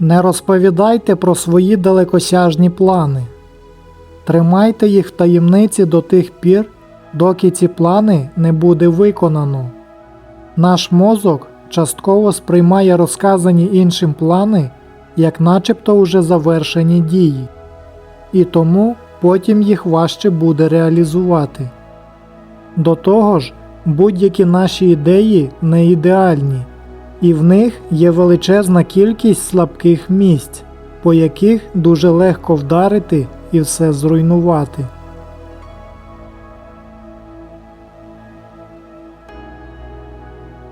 Не розповідайте про свої далекосяжні плани. Тримайте їх в таємниці до тих пір, доки ці плани не буде виконано. Наш мозок частково сприймає розказані іншим плани як начебто уже завершені дії, і тому потім їх важче буде реалізувати. До того ж, будь-які наші ідеї не ідеальні, і в них є величезна кількість слабких місць, по яких дуже легко вдарити і все зруйнувати.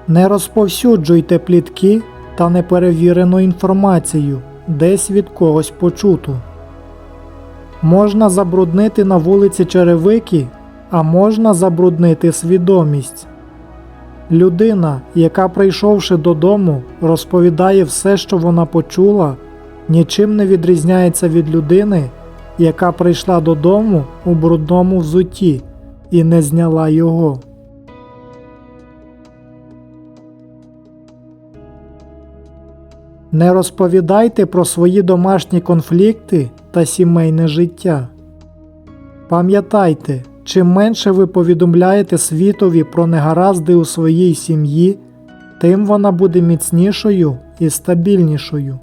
Не розповсюджуйте плітки та неперевірену інформацію десь від когось почуту. Можна забруднити на вулиці черевики, а можна забруднити свідомість. Людина, яка, прийшовши додому, розповідає все, що вона почула, нічим не відрізняється від людини, яка прийшла додому у брудному взутті і не зняла його. Не розповідайте про свої домашні конфлікти та сімейне життя. Пам'ятайте, чим менше ви повідомляєте світові про негаразди у своїй сім'ї, тим вона буде міцнішою і стабільнішою.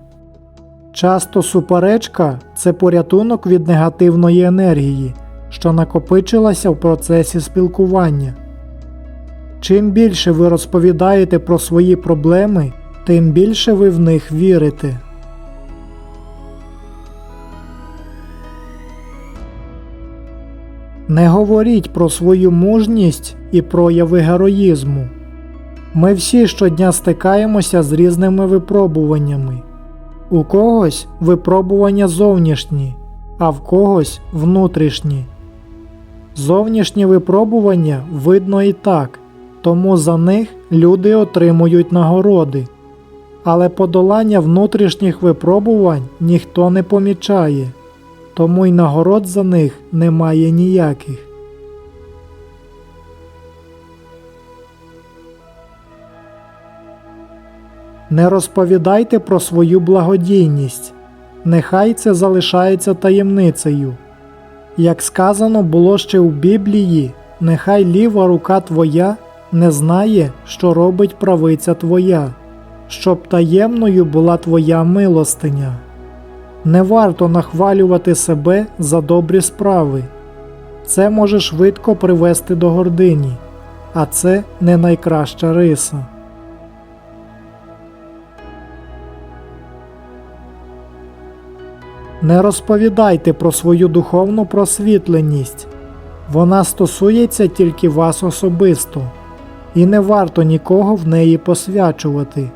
Часто суперечка це порятунок від негативної енергії, що накопичилася в процесі спілкування. Чим більше ви розповідаєте про свої проблеми, тим більше ви в них вірите. Не говоріть про свою мужність і прояви героїзму. Ми всі щодня стикаємося з різними випробуваннями. У когось випробування зовнішні, а в когось внутрішні. Зовнішні випробування видно і так, тому за них люди отримують нагороди. Але подолання внутрішніх випробувань ніхто не помічає, тому й нагород за них немає ніяких. Не розповідайте про свою благодійність, нехай це залишається таємницею. Як сказано було ще у Біблії, нехай ліва рука твоя не знає, що робить правиця твоя, щоб таємною була твоя милостиня. Не варто нахвалювати себе за добрі справи. Це може швидко привести до гордині, а це не найкраща риса. Не розповідайте про свою духовну просвітленість. Вона стосується тільки вас особисто, і не варто нікого в неї посвячувати.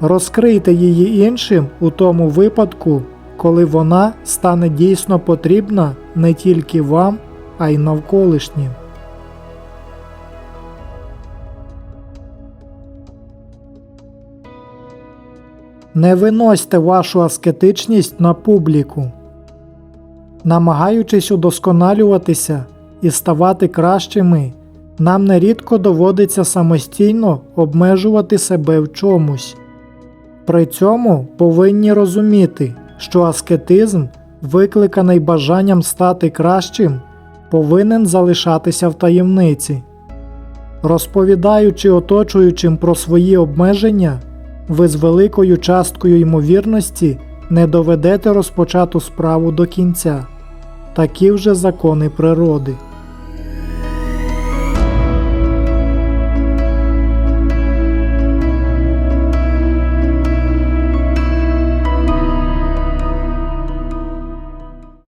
Розкрийте її іншим у тому випадку, коли вона стане дійсно потрібна не тільки вам, а й навколишнім. Не виносьте вашу аскетичність на публіку. Намагаючись удосконалюватися і ставати кращими, нам нерідко доводиться самостійно обмежувати себе в чомусь. При цьому повинні розуміти, що аскетизм, викликаний бажанням стати кращим, повинен залишатися в таємниці. Розповідаючи оточуючим про свої обмеження, ви з великою часткою ймовірності не доведете розпочату справу до кінця. Такі вже закони природи.